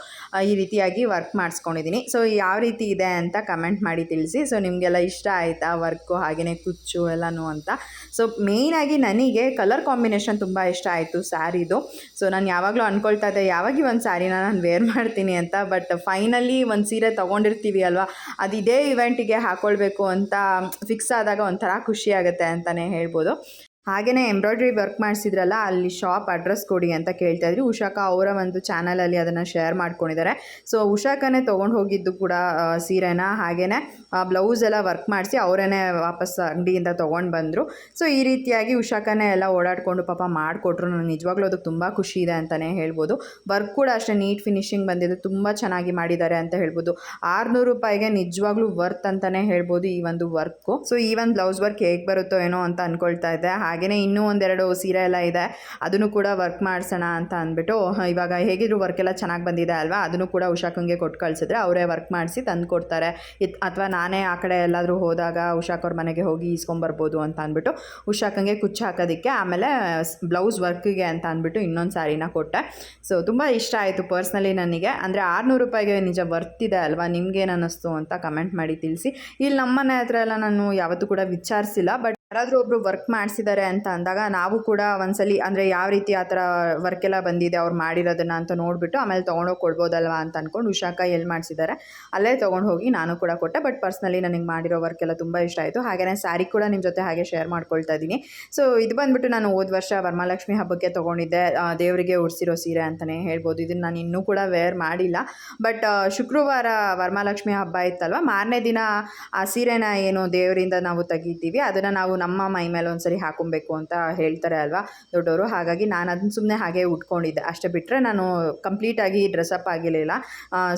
ಈ ಈ ರೀತಿಯಾಗಿ ವರ್ಕ್ ಮಾಡಿಸ್ಕೊಂಡಿದ್ದೀನಿ ಸೊ ಯಾವ ರೀತಿ ಇದೆ ಅಂತ ಕಮೆಂಟ್ ಮಾಡಿ ತಿಳಿಸಿ. ಸೊ ನಿಮಗೆಲ್ಲ ಇಷ್ಟ ಆಯಿತಾ ವರ್ಕು ಹಾಗೆಯೇ ಕುಚ್ಚು, ಎಲ್ಲನೂ ಅಂತ? ಸೊ ಮೇಯ್ನಾಗಿ ನನಗೆ ಕಲರ್ ಕಾಂಬಿನೇಷನ್ ತುಂಬ ಇಷ್ಟ ಆಯಿತು ಸ್ಯಾರಿದು ಸೊ ನಾನು ಯಾವಾಗಲೂ ಅಂದ್ಕೊಳ್ತಾ ಇದ್ದೆ, ಯಾವಾಗ ಒಂದು ಸ್ಯಾರಿನ ನಾನು ವೇರ್ ಮಾಡ್ತೀನಿ ಅಂತ? ಬಟ್ ಫೈನಲಿ ಒಂದು ಸೀರೆ ತೊಗೊಂಡಿರ್ತೀವಿ ಅಲ್ವಾ? ಅದು ಇದೇ ಇವೆಂಟಿಗೆ ಹಾಕ್ಕೊಳ್ಬೇಕು ಅಂತ ಫಿಕ್ಸ್ ಆದಾಗ ಒಂಥರ ಖುಷಿ ಆಗುತ್ತೆ ಅಂತಲೇ ಹೇಳ್ಬೋದು. ಹಾಗೆಯೇ ಎಂಬ್ರಾಯ್ಡ್ರಿ ವರ್ಕ್ ಮಾಡಿಸಿದ್ರಲ್ಲ, ಅಲ್ಲಿ ಶಾಪ್ ಅಡ್ರೆಸ್ ಕೊಡಿ ಅಂತ ಕೇಳ್ತಾ ಇದ್ರಿ. ಉಷಾಕ ಅವರ ಒಂದು ಚಾನಲಲ್ಲಿ ಅದನ್ನು ಶೇರ್ ಮಾಡ್ಕೊಂಡಿದ್ದಾರೆ. ಸೊ ಉಷಾಕನೇ ತೊಗೊಂಡು ಹೋಗಿದ್ದು ಕೂಡ ಸೀರೆನ. ಹಾಗೆಯೇ ಬ್ಲೌಸ್ ಎಲ್ಲ ವರ್ಕ್ ಮಾಡಿಸಿ ಅವರೇ ವಾಪಸ್ ಅಂಗಡಿಯಿಂದ ತೊಗೊಂಡು ಬಂದರು. ಸೊ ಈ ರೀತಿಯಾಗಿ ಉಷಾಕನೇ ಎಲ್ಲ ಓಡಾಡಿಕೊಂಡು ಪಾಪ ಮಾಡಿಕೊಟ್ರು. ನನಗೆ ನಿಜವಾಗ್ಲೂ ಅದಕ್ಕೆ ತುಂಬ ಖುಷಿ ಇದೆ ಅಂತಲೇ ಹೇಳ್ಬೋದು. ವರ್ಕ್ ಕೂಡ ಅಷ್ಟೇ ನೀಟ್ ಫಿನಿಶಿಂಗ್ ಬಂದಿದೆ. ತುಂಬ ಚೆನ್ನಾಗಿ ಮಾಡಿದ್ದಾರೆ ಅಂತ ಹೇಳ್ಬೋದು. ಆರುನೂರು ರೂಪಾಯಿಗೆ ನಿಜವಾಗ್ಲೂ ವರ್ತ್ ಅಂತಲೇ ಹೇಳ್ಬೋದು ಈ ಒಂದು ವರ್ಕು ಸೊ ಈ ಒಂದು ಬ್ಲೌಸ್ ವರ್ಕ್ ಹೇಗೆ ಬರುತ್ತೋ ಏನೋ ಅಂತ ಅಂದ್ಕೊಳ್ತಾ ಇದ್ದೆ. ಹಾಗೆಯೇ ಇನ್ನೂ ಒಂದೆರಡು ಸೀರೆ ಎಲ್ಲ ಇದೆ. ಅದನ್ನು ಕೂಡ ವರ್ಕ್ ಮಾಡಿಸೋಣ ಅಂತ ಅಂದ್ಬಿಟ್ಟು ಇವಾಗ ಹೇಗಿದ್ರು ವರ್ಕ್ ಎಲ್ಲ ಚೆನ್ನಾಗಿ ಬಂದಿದೆ ಅಲ್ವಾ? ಅದನ್ನು ಕೂಡ ಉಷಾಕಂಗೆ ಕೊಟ್ಟು ಕಳಿಸಿದ್ರೆ ಅವರೇ ವರ್ಕ್ ಮಾಡಿಸಿ ತಂದು ಕೊಡ್ತಾರೆ. ಇತ್ ಅಥವಾ ನಾನೇ ಆ ಕಡೆ ಎಲ್ಲಾದರೂ ಹೋದಾಗ ಉಷಾಕ್ ಮನೆಗೆ ಹೋಗಿ ಈಸ್ಕೊಂಬರ್ಬೋದು ಅಂತ ಅಂದ್ಬಿಟ್ಟು ಉಷಾಕಂಗೆ ಕುಚ್ಚು ಹಾಕೋದಕ್ಕೆ, ಆಮೇಲೆ ಬ್ಲೌಸ್ ವರ್ಕಿಗೆ ಅಂತ ಅಂದ್ಬಿಟ್ಟು ಇನ್ನೊಂದು ಸ್ಯಾರಿನ ಕೊಟ್ಟೆ. ಸೊ ತುಂಬ ಇಷ್ಟ ಆಯಿತು ಪರ್ಸ್ನಲಿ ನನಗೆ. ಅಂದರೆ ಆರುನೂರು ರೂಪಾಯಿಗೆ ನಿಜ ವರ್ತಿದೆ ಅಲ್ವಾ? ನಿಮ್ಗೇನು ಅನ್ನಿಸ್ತು ಅಂತ ಕಮೆಂಟ್ ಮಾಡಿ ತಿಳಿಸಿ. ಇಲ್ಲಿ ನಮ್ಮನೆ ಹತ್ರ ಎಲ್ಲ ನಾನು ಯಾವತ್ತೂ ಕೂಡ ವಿಚಾರಿಸಿಲ್ಲ ಬಟ್ ಯಾರಾದರೂ ಒಬ್ಬರು ವರ್ಕ್ ಮಾಡಿಸಿದ್ದಾರೆ ಅಂತ ಅಂದಾಗ ನಾವು ಕೂಡ ಒಂದ್ಸಲಿ ಅಂದರೆ ಯಾವ ರೀತಿ ಆ ಥರ ವರ್ಕ್ ಎಲ್ಲ ಬಂದಿದೆ ಅವ್ರು ಮಾಡಿರೋದನ್ನ ಅಂತ ನೋಡಿಬಿಟ್ಟು ಆಮೇಲೆ ತೊಗೊಂಡೋಗಿ ಕೊಡ್ಬೋದಲ್ವಾ ಅಂತ ಅಂದ್ಕೊಂಡು ಉಷಾಕ ಎಲ್ಲಿ ಮಾಡಿಸಿದ್ದಾರೆ. ಅಲ್ಲೇ ತೊಗೊಂಡು ಹೋಗಿ ನಾನು ಕೂಡ ಕೊಟ್ಟೆ ಬಟ್ ಪರ್ಸ್ನಲಿ ನನಗೆ ಮಾಡಿರೋ ವರ್ಕ್ ಎಲ್ಲ ತುಂಬ ಇಷ್ಟ ಆಯಿತು. ಹಾಗೆಯೇ ಸ್ಯಾರಿ ಕೂಡ ನಿಮ್ಮ ಜೊತೆ ಹಾಗೆ ಶೇರ್ ಮಾಡ್ಕೊಳ್ತಾ ಇದ್ದೀನಿ. ಸೊ ಇದು ಬಂದ್ಬಿಟ್ಟು ನಾನು ಹೋದ ವರ್ಷ ವರಮಹಾಲಕ್ಷ್ಮಿ ಹಬ್ಬಕ್ಕೆ ತೊಗೊಂಡಿದ್ದೆ ದೇವರಿಗೆ ಉಡಿಸಿರೋ ಸೀರೆ ಅಂತಲೇ ಹೇಳ್ಬೋದು. ಇದನ್ನು ನಾನು ಇನ್ನೂ ಕೂಡ ವೇರ್ ಮಾಡಿಲ್ಲ. ಬಟ್ ಶುಕ್ರವಾರ ವರಮಹಾಲಕ್ಷ್ಮಿ ಹಬ್ಬ ಇತ್ತಲ್ವ, ಮಾರನೇ ದಿನ ಆ ಸೀರೆನ ಏನು ದೇವರಿಂದ ನಾವು ತೆಗಿತೀವಿ, ಅದನ್ನು ನಾವು ನಮ್ಮ ಮೈ ಮೇಲೆ ಒಂದ್ಸರಿ ಹಾಕೊಬೇಕು ಅಂತ ಹೇಳ್ತಾರೆ ಅಲ್ವಾ ದೊಡ್ಡವರು? ಹಾಗಾಗಿ ನಾನು ಅದನ್ನ ಸುಮ್ಮನೆ ಹಾಗೆ ಉಟ್ಕೊಂಡಿದ್ದೆ. ಅಷ್ಟೇ ಬಿಟ್ಟರೆ ನಾನು ಕಂಪ್ಲೀಟಾಗಿ ಡ್ರೆಸ್ಅಪ್ ಆಗಿರಲಿಲ್ಲ.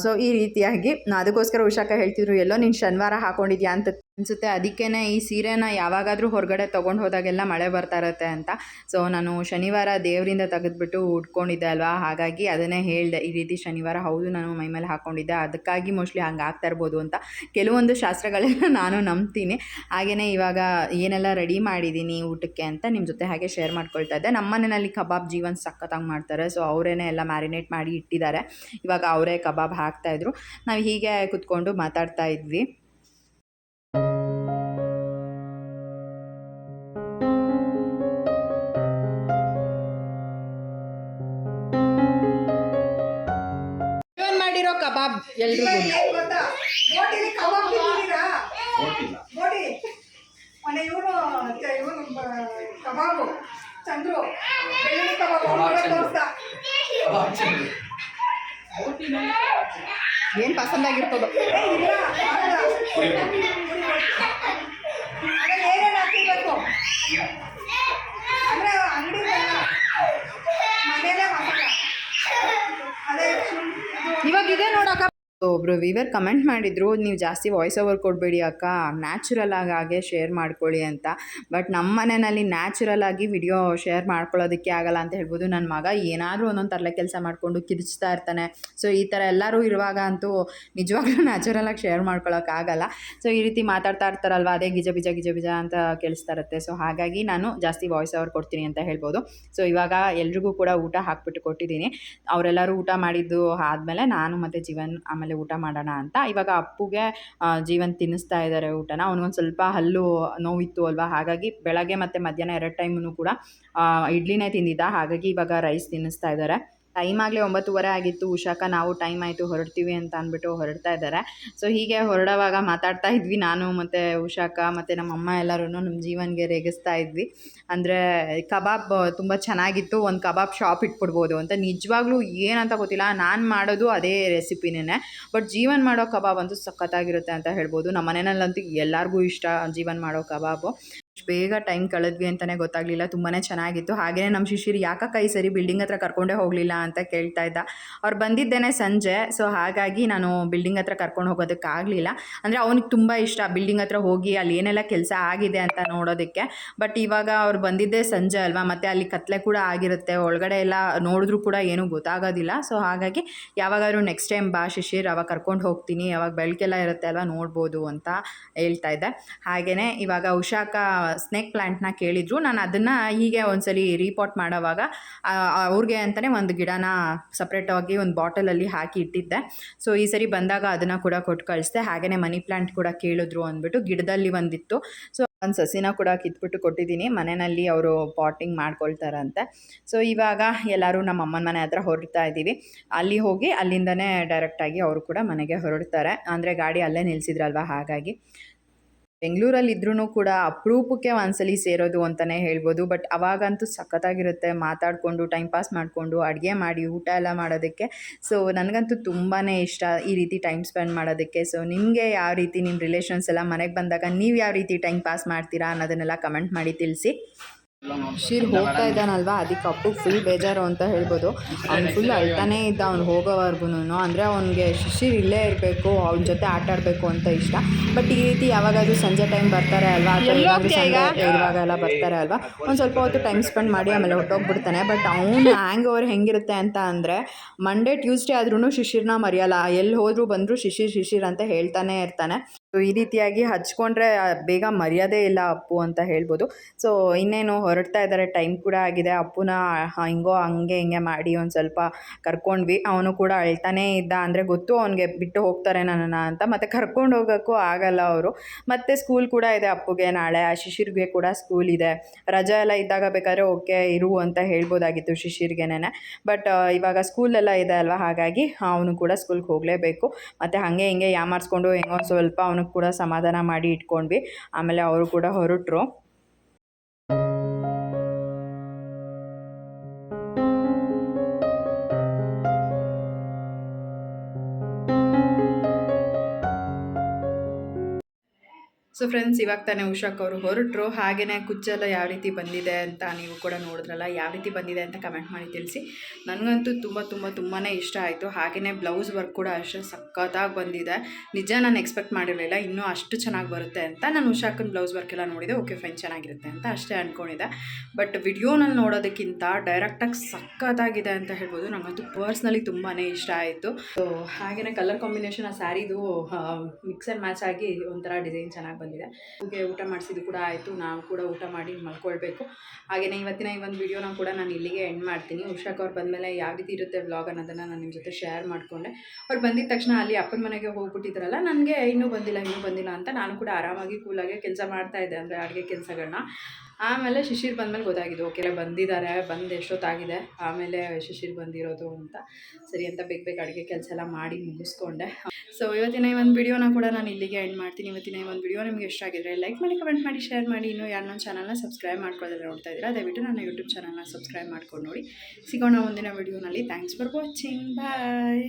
ಸೊ ಈ ರೀತಿಯಾಗಿ, ಅದಕ್ಕೋಸ್ಕರ ಉಷಾಕ ಹೇಳ್ತಿದ್ರು, ಎಲ್ಲೋ ನೀನು ಶನಿವಾರ ಹಾಕೊಂಡಿದ್ಯಾ? ಅಂತ ಅನಿಸುತ್ತೆ. ಅದಕ್ಕೇ ಈ ಸೀರೆನ ಯಾವಾಗಾದರೂ ಹೊರಗಡೆ ತೊಗೊಂಡು ಹೋದಾಗೆಲ್ಲ ಮಳೆ ಬರ್ತಾ ಇರುತ್ತೆ ಅಂತ. ಸೊ ನಾನು ಶನಿವಾರ ದೇವರಿಂದ ತೆಗೆದ್ಬಿಟ್ಟು ಉಟ್ಕೊಂಡಿದ್ದೆ ಅಲ್ವಾ? ಹಾಗಾಗಿ ಅದನ್ನೇ ಹೇಳಿದೆ. ಈ ರೀತಿ ಶನಿವಾರ ಹೌದು, ನಾನು ಮೈ ಮೇಲೆ ಹಾಕ್ಕೊಂಡಿದ್ದೆ ಅದಕ್ಕಾಗಿ ಮೋಸ್ಟ್ಲಿ ಹಂಗೆ ಆಗ್ತಾ ಇರ್ಬೋದು ಅಂತ ಕೆಲವೊಂದು ಶಾಸ್ತ್ರಗಳೆಲ್ಲ ನಾನು ನಂಬ್ತೀನಿ. ಹಾಗೆಯೇ ಇವಾಗ ಏನೆಲ್ಲ ರೆಡಿ ಮಾಡಿದ್ದೀನಿ ಊಟಕ್ಕೆ ಅಂತ ನಿಮ್ಮ ಜೊತೆ ಹಾಗೆ ಶೇರ್ ಮಾಡ್ಕೊಳ್ತಾ ಇದ್ದೆ. ನಮ್ಮ ಮನೆಯಲ್ಲಿ ಕಬಾಬ್ ಜೀವನ್ ಸಖತ್ತಾಗಿ ಮಾಡ್ತಾರೆ. ಸೊ ಅವರೇನೆ ಎಲ್ಲ ಮ್ಯಾರಿನೇಟ್ ಮಾಡಿ ಇಟ್ಟಿದ್ದಾರೆ. ಇವಾಗ ಅವರೇ ಕಬಾಬ್ ಹಾಕ್ತಾಯಿದ್ರು ನಾವು ಹೀಗೆ ಕುತ್ಕೊಂಡು ಮಾತಾಡ್ತಾ ಇದ್ವಿ. ಬೋಟಿ. ಮೊನ್ನೆ ಇವನು ಇವನು ಕಬಾಬು ಚಂದ್ರು ಬೆಳ್ಳುಳ್ಳಿ ಕಬಾಬು ಏನು ಏನೇನು ಹಾಕಿರ್ಬೇಕು ಅಂದ್ರೆ ಅಂಗಡಿ ಮನೇಲೆ ಮಸಾಲ ಅದೇ ಶುಂಠಿ ಇವಾಗ ಇದೆ ನೋಡಕ್ಕ ಒಬ್ರು ವಿವರ್ ಕಮೆಂಟ್ ಮಾಡಿದರು, ನೀವು ಜಾಸ್ತಿ ವಾಯ್ಸ್ ಓವರ್ ಕೊಡಬೇಡಿ ಅಕ್ಕ ನ್ಯಾಚುರಲ್ ಆಗಿ ಹಾಗೆ ಶೇರ್ ಮಾಡ್ಕೊಳ್ಳಿ ಅಂತ. ಬಟ್ ನಮ್ಮ ಮನೆಯಲ್ಲಿ ನ್ಯಾಚುರಲ್ ಆಗಿ ವಿಡಿಯೋ ಶೇರ್ ಮಾಡ್ಕೊಳ್ಳೋದಕ್ಕೆ ಆಗಲ್ಲ ಅಂತ ಹೇಳ್ಬೋದು. ನನ್ನ ಮಗ ಏನಾದರೂ ಒಂದೊಂದು ತರಲೆ ಕೆಲಸ ಮಾಡಿಕೊಂಡು ಕಿರಿಚ್ತಾ ಇರ್ತಾನೆ. ಸೊ ಈ ಥರ ಎಲ್ಲರೂ ಇರುವಾಗ ಅಂತೂ ನಿಜವಾಗ್ಲೂ ನ್ಯಾಚುರಲ್ ಆಗಿ ಶೇರ್ ಮಾಡ್ಕೊಳ್ಳೋಕ್ಕಾಗಲ್ಲ ಸೊ ಈ ರೀತಿ ಮಾತಾಡ್ತಾ ಇರ್ತಾರಲ್ವ, ಅದೇ ಗಿಜ ಬಿಜ ಗಿಜ ಬಿಜ ಅಂತ ಕೇಳಿಸ್ತಾ ಇರುತ್ತೆ. ಸೊ ಹಾಗಾಗಿ ನಾನು ಜಾಸ್ತಿ ವಾಯ್ಸ್ ಓವರ್ ಕೊಡ್ತೀನಿ ಅಂತ ಹೇಳ್ಬೋದು. ಸೊ ಇವಾಗ ಎಲ್ರಿಗೂ ಕೂಡ ಊಟ ಹಾಕ್ಬಿಟ್ಟು ಕೊಟ್ಟಿದ್ದೀನಿ. ಅವರೆಲ್ಲರೂ ಊಟ ಮಾಡಿದ್ದು ಆದಮೇಲೆ ನಾನು ಮತ್ತು ಜೀವನ್ ಆಮೇಲೆ ಊಟ ಮಾಡೋಣ ಅಂತ. ಇವಾಗ ಅಪ್ಪುಗೆ ಜೀವನ್ ತಿನ್ನಿಸ್ತಾ ಇದ್ದಾರೆ ಊಟನ. ಅವ್ನಿಗೊಂದು ಸ್ವಲ್ಪ ಹಲ್ಲು ನೋವಿತ್ತು ಅಲ್ವಾ? ಹಾಗಾಗಿ ಬೆಳಗ್ಗೆ ಮತ್ತೆ ಮಧ್ಯಾಹ್ನ ಎರಡು ಟೈಮೂ ಕೂಡ ಇಡ್ಲಿನೇ ತಿಂದಿದ್ದ. ಹಾಗಾಗಿ ಇವಾಗ ರೈಸ್ ತಿನ್ನಿಸ್ತಾ ಇದ್ದಾರೆ ಟೈಮ್ ಆಗಲೇ ಒಂಬತ್ತುವರೆ ಆಗಿತ್ತು, ಉಷಾಕ ನಾವು ಟೈಮ್ ಆಯಿತು ಹೊರಡ್ತೀವಿ ಅಂತ ಅಂದ್ಬಿಟ್ಟು ಹೊರಡ್ತಾ ಇದ್ದಾರೆ. ಸೊ ಹೀಗೆ ಹೊರಡುವಾಗ ಮಾತಾಡ್ತಾ ಇದ್ವಿ ನಾನು ಮತ್ತು ಉಷಾಕ ಮತ್ತು ನಮ್ಮ ಅಮ್ಮ ಎಲ್ಲರೂ ನಮ್ಮ ಜೀವನಿಗೆ ರೇಗಿಸ್ತಾ ಇದ್ವಿ. ಅಂದರೆ ಕಬಾಬ್ ತುಂಬ ಚೆನ್ನಾಗಿತ್ತು, ಒಂದು ಕಬಾಬ್ ಶಾಪ್ ಇಟ್ಬಿಡ್ಬೋದು ಅಂತ. ನಿಜವಾಗ್ಲೂ ಏನಂತ ಗೊತ್ತಿಲ್ಲ, ನಾನು ಮಾಡೋದು ಅದೇ ರೆಸಿಪಿನೇ ಬಟ್ ಜೀವನ್ ಮಾಡೋ ಕಬಾಬ್ ಅಂತೂ ಸಖತ್ತಾಗಿರುತ್ತೆ ಅಂತ ಹೇಳ್ಬೋದು. ನಮ್ಮ ಮನೆಯಲ್ಲಂತೂ ಎಲ್ಲರಿಗೂ ಇಷ್ಟ ಜೀವನ್ ಮಾಡೋ ಕಬಾಬು. ಬೇಗ ಟೈಮ್ ಕಳೆದ್ವಿ ಅಂತಲೇ ಗೊತ್ತಾಗಲಿಲ್ಲ. ತುಂಬಾ ಚೆನ್ನಾಗಿತ್ತು. ಹಾಗೆಯೇ ನಮ್ಮ ಶಿಶಿರ್ ಯಾಕಕ್ಕ ಕೈ ಸರಿ ಬಿಲ್ಡಿಂಗ್ ಹತ್ರ ಕರ್ಕೊಂಡೇ ಹೋಗಲಿಲ್ಲ ಅಂತ ಕೇಳ್ತಾ ಇದ್ದ. ಅವ್ರು ಬಂದಿದ್ದೇನೆ ಸಂಜೆ. ಸೊ ಹಾಗಾಗಿ ನಾನು ಬಿಲ್ಡಿಂಗ್ ಹತ್ರ ಕರ್ಕೊಂಡು ಹೋಗೋದಕ್ಕಾಗಲಿಲ್ಲ. ಅಂದರೆ ಅವ್ನಿಗೆ ತುಂಬ ಇಷ್ಟ ಬಿಲ್ಡಿಂಗ್ ಹತ್ರ ಹೋಗಿ ಅಲ್ಲಿ ಏನೆಲ್ಲ ಕೆಲಸ ಆಗಿದೆ ಅಂತ ನೋಡೋದಕ್ಕೆ. ಬಟ್ ಇವಾಗ ಅವ್ರು ಬಂದಿದ್ದೇ ಸಂಜೆ ಅಲ್ವಾ? ಮತ್ತು ಅಲ್ಲಿ ಕತ್ಲೆ ಕೂಡ ಆಗಿರುತ್ತೆ. ಒಳಗಡೆ ಎಲ್ಲ ನೋಡಿದ್ರೂ ಕೂಡ ಏನೂ ಗೊತ್ತಾಗೋದಿಲ್ಲ. ಸೊ ಹಾಗಾಗಿ ಯಾವಾಗಾದ್ರೂ ನೆಕ್ಸ್ಟ್ ಟೈಮ್ ಬಾ ಶಿಶಿರ್ ಅವಾಗ ಕರ್ಕೊಂಡು ಹೋಗ್ತೀನಿ. ಅವಾಗ ಬೆಳಕೆಲ್ಲ ಇರುತ್ತೆ ಅಲ್ವಾ? ನೋಡ್ಬೋದು ಅಂತ ಹೇಳ್ತಾ ಇದ್ದೆ. ಹಾಗೆಯೇ ಇವಾಗ ಉಷಾಕ ಸ್ನೇಕ್ ಪ್ಲ್ಯಾಂಟ್ನ ಕೇಳಿದ್ರು. ನಾನು ಅದನ್ನು ಹೀಗೆ ಒಂದ್ಸಲಿ ರೀಪಾಟ್ ಮಾಡೋವಾಗ ಅವ್ರಿಗೆ ಅಂತಲೇ ಒಂದು ಗಿಡನ ಸಪ್ರೇಟಾಗಿ ಒಂದು ಬಾಟಲಲ್ಲಿ ಹಾಕಿ ಇಟ್ಟಿದ್ದೆ. ಸೊ ಈ ಸರಿ ಬಂದಾಗ ಅದನ್ನು ಕೂಡ ಕೊಟ್ಟು ಕಳಿಸ್ದೆ. ಹಾಗೆಯೇ ಮನಿ ಪ್ಲ್ಯಾಂಟ್ ಕೂಡ ಕೇಳಿದ್ರು ಅಂದ್ಬಿಟ್ಟು ಗಿಡದಲ್ಲಿ ಒಂದಿತ್ತು. ಸೊ ಒಂದು ಸಸಿನ ಕೂಡ ಕಿತ್ಬಿಟ್ಟು ಕೊಟ್ಟಿದ್ದೀನಿ. ಮನೆಯಲ್ಲಿ ಅವರು ಪಾಟಿಂಗ್ ಮಾಡ್ಕೊಳ್ತಾರಂತೆ. ಸೊ ಇವಾಗ ಎಲ್ಲರೂ ನಮ್ಮ ಅಮ್ಮನ ಮನೆ ಹತ್ರ ಹೊರಡ್ತಾ ಇದ್ದೀವಿ ಅಲ್ಲಿ ಹೋಗಿ ಅಲ್ಲಿಂದನೇ ಡೈರೆಕ್ಟಾಗಿ ಅವರು ಕೂಡ ಮನೆಗೆ ಹೊರಡ್ತಾರೆ. ಅಂದರೆ ಗಾಡಿ ಅಲ್ಲೇ ನಿಲ್ಲಿಸಿದ್ರಲ್ವ ಹಾಗಾಗಿ. ಬೆಂಗಳೂರಲ್ಲಿ ಇದ್ರೂ ಕೂಡ ಅಪರೂಪಕ್ಕೆ ಒಂದ್ಸಲಿ ಸೇರೋದು ಅಂತಲೇ ಹೇಳ್ಬೋದು. ಬಟ್ ಅವಾಗಂತೂ ಸಖತ್ತಾಗಿರುತ್ತೆ ಮಾತಾಡಿಕೊಂಡು ಟೈಮ್ ಪಾಸ್ ಮಾಡಿಕೊಂಡು, ಅಡುಗೆ ಮಾಡಿ, ಊಟ ಎಲ್ಲ ಮಾಡೋದಕ್ಕೆ. ಸೊ ನನಗಂತೂ ತುಂಬಾ ಇಷ್ಟ ಈ ರೀತಿ ಟೈಮ್ ಸ್ಪೆಂಡ್ ಮಾಡೋದಕ್ಕೆ. ಸೊ ನಿಮಗೆ ಯಾವ ರೀತಿ ನಿಮ್ಮ ರಿಲೇಷನ್ಸ್ ಎಲ್ಲ ಮನೆಗೆ ಬಂದಾಗ ನೀವು ಯಾವ ರೀತಿ ಟೈಮ್ ಪಾಸ್ ಮಾಡ್ತೀರಾ ಅನ್ನೋದನ್ನೆಲ್ಲ ಕಮೆಂಟ್ ಮಾಡಿ ತಿಳಿಸಿ. ಶಿರ್ ಹೋಗ್ತಾ ಇದ್ದಾನಲ್ವಾ? ಅದಕ್ಕೆ ಅಪ್ಪು ಫುಲ್ ಬೇಜಾರು ಅಂತ ಹೇಳ್ಬೋದು. ಅವ್ನು ಫುಲ್ ಅಳ್ತಾನೇ ಇದ್ದ ಅವ್ನು ಹೋಗೋವರೆಗೂ ಅಂದರೆ ಅವನಿಗೆ ಶಿಶಿರ್ ಇಲ್ಲೇ ಇರಬೇಕು ಅವ್ನ ಜೊತೆ ಆಟ ಆಡಬೇಕು ಅಂತ ಇಷ್ಟ. ಬಟ್ ಈ ರೀತಿ ಯಾವಾಗಾದ್ರೂ ಸಂಜೆ ಟೈಮ್ ಬರ್ತಾರೆ ಅಲ್ವಾ? ಇವಾಗೆಲ್ಲ ಬರ್ತಾರೆ ಅಲ್ವಾ? ಒಂದು ಸ್ವಲ್ಪ ಹೊತ್ತು ಟೈಮ್ ಸ್ಪೆಂಡ್ ಮಾಡಿ ಆಮೇಲೆ ಹೊಟ್ಟೋಗ್ಬಿಡ್ತಾನೆ ಬಟ್ ಅವನು ಹ್ಯಾಂಗ್ ಓವರ್ ಹೆಂಗಿರುತ್ತೆ ಅಂತ ಅಂದರೆ ಮಂಡೇ ಟ್ಯೂಸ್ಡೇ ಆದ್ರೂ ಶಿಶಿರ್ನ ಮರೆಯಲ್ಲ. ಎಲ್ಲಿ ಹೋದರೂ ಬಂದರೂ ಶಿಶಿರ್ ಶಿಶಿರ್ ಅಂತ ಹೇಳ್ತಾನೆ ಇರ್ತಾನೆ. ಸೊ ಈ ರೀತಿಯಾಗಿ ಹಚ್ಕೊಂಡ್ರೆ ಬೇಗ ಮರ್ಯಾದೆ ಇಲ್ಲ ಅಪ್ಪು ಅಂತ ಹೇಳ್ಬೋದು. ಸೊ ಇನ್ನೇನು ಹೊರಡ್ತಾ ಇದ್ದಾರೆ ಟೈಮ್ ಕೂಡ ಆಗಿದೆ. ಅಪ್ಪುನ ಹಿಂಗೋ, ಹಂಗೆ, ಹಿಂಗೆ ಮಾಡಿ, ಒಂದು ಸ್ವಲ್ಪ ಕರ್ಕೊಂಡ್ವಿ. ಅವನು ಕೂಡ ಅಳ್ತಾನೇ ಇದ್ದ. ಅಂದರೆ ಗೊತ್ತು ಅವನಿಗೆ ಬಿಟ್ಟು ಹೋಗ್ತಾರೆ ನನ್ನನ್ನು ಅಂತ. ಮತ್ತು ಕರ್ಕೊಂಡು ಹೋಗೋಕ್ಕೂ ಆಗಲ್ಲ ಅವರು. ಮತ್ತು ಸ್ಕೂಲ್ ಕೂಡ ಇದೆ ಅಪ್ಪುಗೆ. ನಾಳೆ ಆ ಶಿಶಿರ್ಗೆ ಕೂಡ ಸ್ಕೂಲ್ ಇದೆ. ರಜೆ ಎಲ್ಲ ಇದ್ದಾಗ ಬೇಕಾದ್ರೆ ಓಕೆ, ಇರು ಅಂತ ಹೇಳ್ಬೋದಾಗಿತ್ತು ಶಿಶಿರ್ಗೆನೇ ಬಟ್ ಇವಾಗ ಸ್ಕೂಲೆಲ್ಲ ಇದೆ ಅಲ್ವಾ? ಹಾಗಾಗಿ ಅವನು ಕೂಡ ಸ್ಕೂಲ್ಗೆ ಹೋಗಲೇಬೇಕು. ಮತ್ತು ಹಾಗೆ ಹಿಂಗೆ ಯಾಮಾರಿಸ್ಕೊಂಡು ಹೆಂಗೋ ಸ್ವಲ್ಪ ಅವನಿಗೆ ಕೂಡ ಸಮಾಧಾನ ಮಾಡಿ ಇಟ್ಕೊಂಡ್ವಿ. ಆಮೇಲೆ ಅವರು ಕೂಡ ಹೊರಟರು. ಸೊ ಫ್ರೆಂಡ್ಸ್ ಇವಾಗ ತಾನೇ ಉಷಾಕ್ ಅವರು ಹೊರಟರು. ಹಾಗೆಯೇ ಕುಚ್ಚೆಲ್ಲ ಯಾವ ರೀತಿ ಬಂದಿದೆ ಅಂತ ನೀವು ಕೂಡ ನೋಡಿದ್ರಲ್ಲ, ಯಾವ ರೀತಿ ಬಂದಿದೆ ಅಂತ ಕಮೆಂಟ್ ಮಾಡಿ ತಿಳಿಸಿ. ನನಗಂತೂ ತುಂಬ ತುಂಬ ತುಂಬಾ ಇಷ್ಟ ಆಯಿತು. ಹಾಗೆಯೇ ಬ್ಲೌಸ್ ವರ್ಕ್ ಕೂಡ ಅಷ್ಟು ಸಖತ್ತಾಗಿ ಬಂದಿದೆ. ನಿಜ ನಾನು ಎಕ್ಸ್ಪೆಕ್ಟ್ ಮಾಡಿರಲಿಲ್ಲ, ಇನ್ನೂ ಅಷ್ಟು ಚೆನ್ನಾಗಿ ಬರುತ್ತೆ ಅಂತ ನಾನು ಉಷಾಕನ ಬ್ಲೌಸ್ ವರ್ಕ್ ಎಲ್ಲ ನೋಡಿದೆ. ಓಕೆ ಫೈನ್ ಚೆನ್ನಾಗಿರುತ್ತೆ ಅಂತ ಅಷ್ಟೇ ಅಂದ್ಕೊಂಡಿದ್ದೆ ಬಟ್ ವಿಡಿಯೋನಲ್ಲಿ ನೋಡೋದಕ್ಕಿಂತ ಡೈರೆಕ್ಟಾಗಿ ಸಖತ್ತಾಗಿದೆ ಅಂತ ಹೇಳ್ಬೋದು. ನನಗಂತೂ ಪರ್ಸ್ನಲಿ ತುಂಬಾ ಇಷ್ಟ ಆಯಿತು. ಸೊ ಹಾಗೆಯೇ ಕಲರ್ ಕಾಂಬಿನೇಷನ್ ಆ ಸ್ಯಾರಿದು ಮಿಕ್ಸ್ ಆ್ಯಂಡ್ ಮ್ಯಾಚ್ ಆಗಿ ಒಂಥರ ಡಿಸೈನ್ ಚೆನ್ನಾಗಿ ಬಂದಿದೆ. ಹಾಗೆ ಊಟ ಮಾಡಿಸಿದ್ದು ಕೂಡ ಆಯಿತು. ನಾವು ಕೂಡ ಊಟ ಮಾಡಿ ಮಲ್ಕೊಳ್ಬೇಕು. ಹಾಗೆಯೇ ಇವತ್ತಿನ ಈ ಒಂದು ವಿಡಿಯೋನ ಕೂಡ ನಾನು ಇಲ್ಲಿಗೆ ಎಂಡ್ ಮಾಡ್ತೀನಿ. ಉಷಾಕ್ ಅವ್ರು ಬಂದಮೇಲೆ ಯಾವ ರೀತಿ ಇರುತ್ತೆ ವ್ಲಾಗ್ ಅನ್ನೋದನ್ನು ನಾನು ನಿಮ್ಮ ಜೊತೆ ಶೇರ್ ಮಾಡಿಕೊಂಡೆ. ಅವ್ರು ಬಂದಿದ ತಕ್ಷಣ ಅಲ್ಲಿ ಅಪ್ಪನ ಮನೆಗೆ ಹೋಗ್ಬಿಟ್ಟಿದ್ರಲ್ಲ, ನನಗೆ ಇನ್ನೂ ಬಂದಿಲ್ಲ ಇನ್ನೂ ಬಂದಿಲ್ಲ ಅಂತ ನಾನು ಕೂಡ ಆರಾಮಾಗಿ ಕೂಲಾಗಿ ಕೆಲಸ ಮಾಡ್ತಾ ಇದ್ದೆ. ಅಂದರೆ ಅಡುಗೆ ಕೆಲಸಗಳನ್ನ ಆಮೇಲೆ ಶಿಶಿರ್ ಬಂದಮೇಲೆ ಗೊತ್ತಾಗಿದ್ದು, ಓಕೆ ಬಂದಿದ್ದಾರೆ ಬಂದು ಎಷ್ಟೊತ್ತಾಗಿದೆ, ಆಮೇಲೆ ಶಿಶಿರ್ ಬಂದಿರೋದು ಅಂತ. ಸರಿ ಅಂತ ಬೇಗ ಬೇಗ ಅಡುಗೆ ಕೆಲಸ ಎಲ್ಲ ಮಾಡಿ ಮುಗಿಸ್ಕೊಂಡೆ. ಸೊ ಇವತ್ತಿನ ಈ ಒಂದು ವಿಡಿಯೋನ ಕೂಡ ನಾನು ಇಲ್ಲಿಗೆ ಎಂಡ್ ಮಾಡ್ತೀನಿ. ಇವತ್ತಿನ ಈ ಒಂದು ವಿಡಿಯೋ ನಿಮಗೆ ಇಷ್ಟ ಆಗಿದ್ರೆ ಲೈಕ್ ಮಾಡಿ ಕಮೆಂಟ್ ಮಾಡಿ ಶೇರ್ ಮಾಡಿ. ಇನ್ನೂ ಯಾರು ನನ್ನ ಚಾನಲ್ನ ಸಬ್ಸ್ಕ್ರೈಬ್ ಮಾಡ್ಕೊಳ್ಳೋದ್ರೆ ನೋಡ್ತಾ ಇದ್ದೀರಾ, ದಯವಿಟ್ಟು ನನ್ನ ಯೂಟ್ಯೂಬ್ ಚಾನಲ್ನ ಸಬ್ಸ್ಕ್ರೈಬ್ ಮಾಡ್ಕೊಂಡು ನೋಡಿ. ಸಿಗೋಣ ಮುಂದಿನ ವಿಡಿಯೋನಲ್ಲಿ ಥ್ಯಾಂಕ್ಸ್ ಫಾರ್ ವಾಚಿಂಗ್ ಬಾಯ್